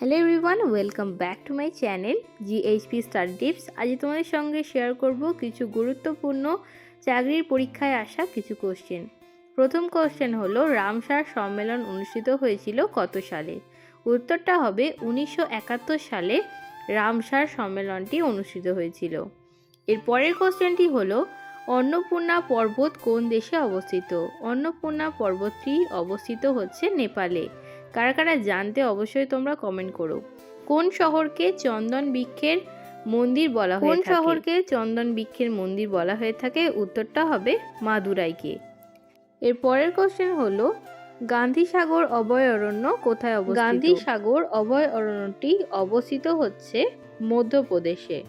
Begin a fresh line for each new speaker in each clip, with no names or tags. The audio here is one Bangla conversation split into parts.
Hello everyone welcome back to my channel GHP star tips আজ তোমাদের সঙ্গে শেয়ার করব কিছু গুরুত্বপূর্ণ চাকরির পরীক্ষায় আসা কিছু কোশ্চেন প্রথম কোশ্চেন হলো, রামসার সম্মেলন অনুষ্ঠিত হয়েছিল কত সালে? উত্তরটা হবে উনিশশো একাত্তর সালে রামসার সম্মেলনটি অনুষ্ঠিত হয়েছিল। এর পরের কোশ্চেনটি হলো, অন্নপূর্ণা পর্বত কোন দেশে অবস্থিত? অন্নপূর্ণা পর্বতটি অবস্থিত হচ্ছে নেপালে। কারা কারা জানতে অবশ্যই তোমরা কমেন্ট করো। কোন শহরকে চন্দন বৃক্ষের মন্দির বলা হয়ে কোন শহরকে চন্দন বৃক্ষের মন্দির বলা হয়ে থাকে? উত্তরটা হবে মাদুরাইকে। এর পরের কোশ্চেন হলো গান্ধী সাগর অভয়ারণ্য কোথায় অবস্থিত? গান্ধী সাগর অভয়ারণ্যটি অবস্থিত হচ্ছে মধ্যপ্রদেশে।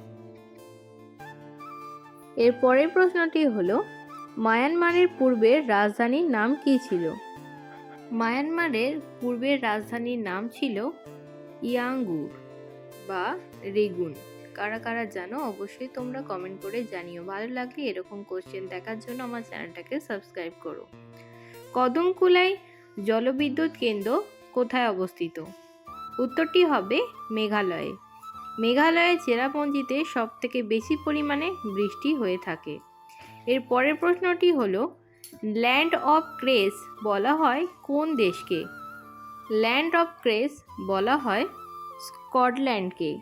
এর পরের প্রশ্নটি হলো মায়ানমারের পূর্বের রাজধানীর নাম কী ছিল? মায়ানমারের পূর্বের রাজধানীর নাম ছিল ইয়াঙ্গুর বা রেগুন। কারা কারা জানো? অবশ্যই তোমরা কমেন্ট করে জানিও। ভালো লাগলে এরকম কোশ্চেন দেখার জন্য আমার চ্যানেলটাকে সাবস্ক্রাইব করো। কদমকুলাই জলবিদ্যুৎ কেন্দ্র কোথায় অবস্থিত? উত্তরটি হবে মেঘালয়ে। মেঘালয়ের চেরাপুঞ্জিতে সব থেকে বেশি পরিমাণে বৃষ্টি হয়ে থাকে। এর পরের প্রশ্নটি হলো ল্যান্ড অফ ক্রেস বলা হয় কোন দেশকে? ল্যান্ড অফ ক্রেস বলা হয় স্কটল্যান্ডকে।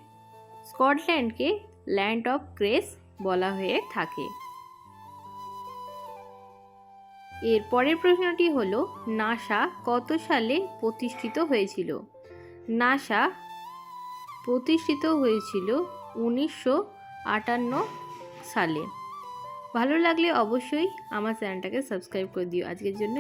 স্কটল্যান্ডকে ল্যান্ড অফ ক্রেস বলা হয়ে থাকে। এর পরের প্রশ্নটি হলো, নাসা কত সালে প্রতিষ্ঠিত হয়েছিল? নাসা প্রতিষ্ঠিত হয়েছিল উনিশশো আটান্ন সালে। ভালো লাগলে অবশ্যই আমার চ্যানেলটাকে সাবস্ক্রাইব করে দিও। আজকের জন্য